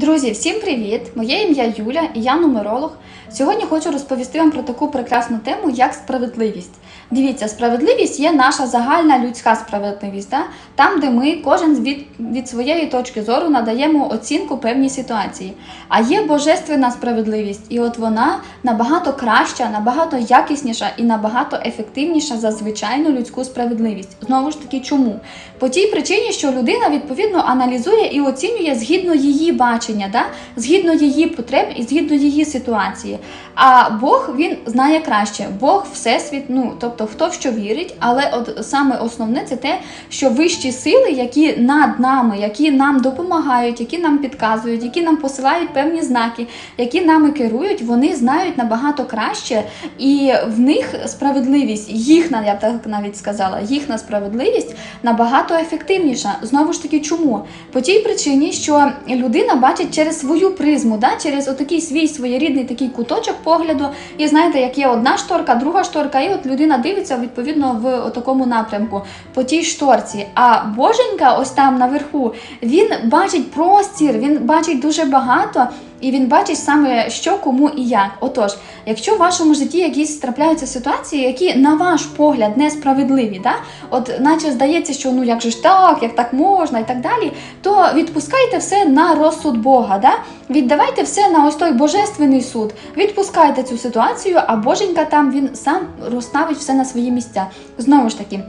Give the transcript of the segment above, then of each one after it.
Друзі, всім привіт! Моє ім'я Юля і я нумеролог. Сьогодні хочу розповісти вам про таку прекрасну тему, як справедливість. Дивіться, справедливість є наша загальна людська справедливість, да? там, де ми кожен від, від своєї точки зору надаємо оцінку певній ситуації. А є божественна справедливість, і от вона набагато краща, набагато якісніша і набагато ефективніша за звичайну людську справедливість. Знову ж таки, чому? По тій причині, що людина відповідно аналізує і оцінює згідно її бачення, да? згідно її потреб і згідно її ситуації. А Бог він знає краще. Бог всесвіт, ну тобто хто в що вірить, але от саме основне це те, що вищі сили, які над нами, які нам допомагають, які нам підказують, які нам посилають певні знаки, які нами керують, вони знають набагато краще, і в них справедливість, їхня, я б так навіть сказала, їхня справедливість набагато ефективніша. Знову ж таки, чому? По тій причині, що людина бачить через свою призму, да? через отакий свій своєрідний такий куточок погляду. І знаєте, як є одна шторка, друга шторка, і от людина дивиться відповідно в такому напрямку по тій шторці. А боженька, ось там наверху, він бачить простір, він бачить дуже багато. І він бачить саме що, кому і як. Отож, якщо в вашому житті якісь трапляються ситуації, які на ваш погляд несправедливі, да? от наче здається, що ну як же ж так, як так можна і так далі, то відпускайте все на розсуд Бога. Да? Віддавайте все на ось той божественний суд. Відпускайте цю ситуацію, а Боженька там він сам розставить все на свої місця. Знову ж таки.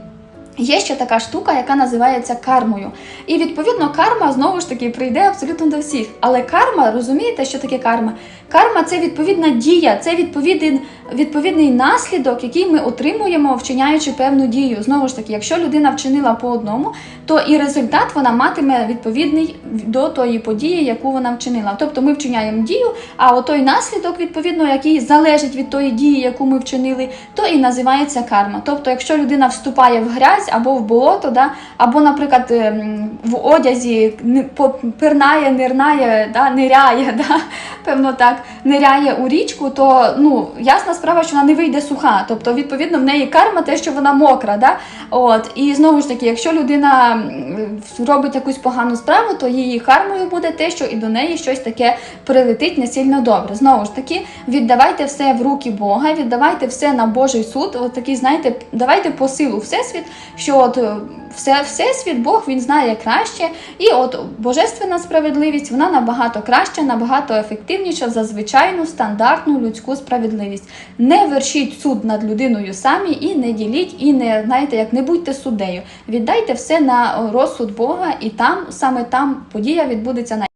Є ще така штука, яка називається кармою. І відповідно карма знову ж таки прийде абсолютно до всіх. Але карма, розумієте, що таке карма? Карма це відповідна дія, це відповідний, відповідний наслідок, який ми отримуємо, вчиняючи певну дію. Знову ж таки, якщо людина вчинила по одному, то і результат вона матиме відповідний до тої події, яку вона вчинила. Тобто ми вчиняємо дію, а отой наслідок, відповідно, який залежить від тої дії, яку ми вчинили, то і називається карма. Тобто, якщо людина вступає в грязь або в болото, да, або, наприклад, ем, в одязі пирнає, нирнає, да, ниряє, да, певно так, ниряє у річку, то ну, ясна справа, що вона не вийде суха. Тобто, відповідно, в неї карма те, що вона мокра. Да? От. І знову ж таки, якщо людина робить якусь погану справу, то її кармою буде те, що і до неї щось таке прилетить не сильно добре. Знову ж таки, віддавайте все в руки Бога, віддавайте все на Божий суд. От такий, знаєте, давайте по силу Всесвіт, що от все, Всесвіт, Бог він знає краще, і от божественна справедливість вона набагато краща, набагато ефективніша за звичайну стандартну людську справедливість. Не вершіть суд над людиною самі і не діліть, і не знаєте, як не будьте суддею. Віддайте все на розсуд Бога, і там саме там подія відбудеться на.